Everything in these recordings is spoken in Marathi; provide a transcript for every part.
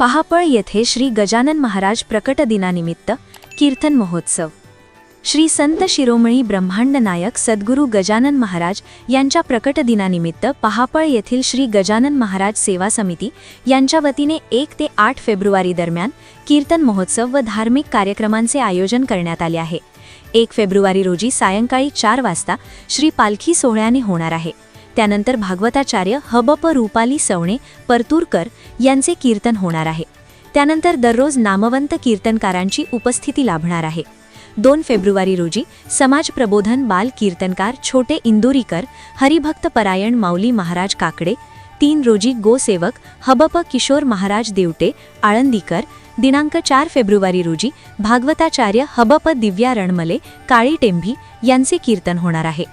पहापळ येथे श्री गजानन महाराज प्रकट दिनानिमित्त कीर्तन महोत्सव. श्री संत शिरोमणी ब्रह्मांड नायक सद्गुरू गजानन महाराज यांच्या प्रकट दिनानिमित्त पहापळ येथील श्री गजानन महाराज सेवा समिती यांच्या वतीने एक ते आठ फेब्रुवारी दरम्यान कीर्तन महोत्सव व धार्मिक कार्यक्रमांचे आयोजन करण्यात आले आहे. एक फेब्रुवारी रोजी सायंकाळी चार वाजता श्री पालखी सोहळ्याने होणार आहे. त्यानंतर भागवताचार्य हबप रुपाली सवणे परतूरकर यांचे कीर्तन होणार आहे. त्यानंतर दररोज नामवंत कीर्तनकारांची उपस्थिती लाभणार आहे. दोन फेब्रुवारी रोजी समाज प्रबोधन बाल कीर्तनकार छोटे इंदोरीकर हरिभक्त परायण माऊली महाराज काकडे तीन रोजी गोसेवक हबप किशोर महाराज देवटे आळंदीकर दिनांक चार फेब्रुवारी रोजी भागवताचार्य हबप दिव्या रणमले काळी टेंभी यांचे कीर्तन होणार आहे.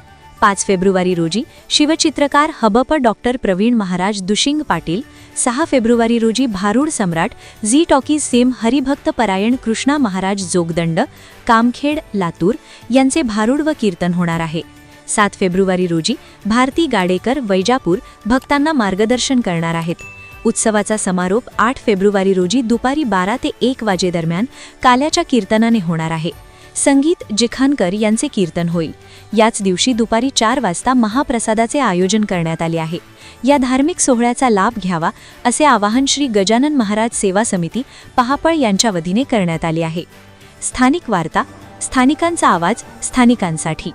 पाच फेब्रुवारी रोजी शिवचित्रकार हबप डॉक्टर प्रवीण महाराज दुशिंग पाटील सहा फेब्रुवारी रोजी भारूड सम्राट झी टॉकीज सेम हरिभक्त परायण कृष्णा महाराज जोगदंड कामखेड लातूर यांचे भारूड व कीर्तन होणार आहे. सात फेब्रुवारी रोजी भारती गाडेकर वैजापूर भक्तांना मार्गदर्शन करणार आहेत. उत्सवाचा समारोप आठ फेब्रुवारी रोजी दुपारी बारा ते एक वाजेदरम्यान काल्याच्या कीर्तनाने होणार आहे. संगीत जिखानकर यांचे कीर्तन होईल. याच दिवशी दुपारी चार वाजता महाप्रसादाचे आयोजन करण्यात आले आहे. या धार्मिक सोहळ्याचा लाभ घ्यावा असे आवाहन श्री गजानन महाराज सेवा समिती पहापळ यांच्या वतीने करण्यात आले आहे. स्थानिक वार्ता स्थानिकांचा आवाज स्थानिकांसाठी.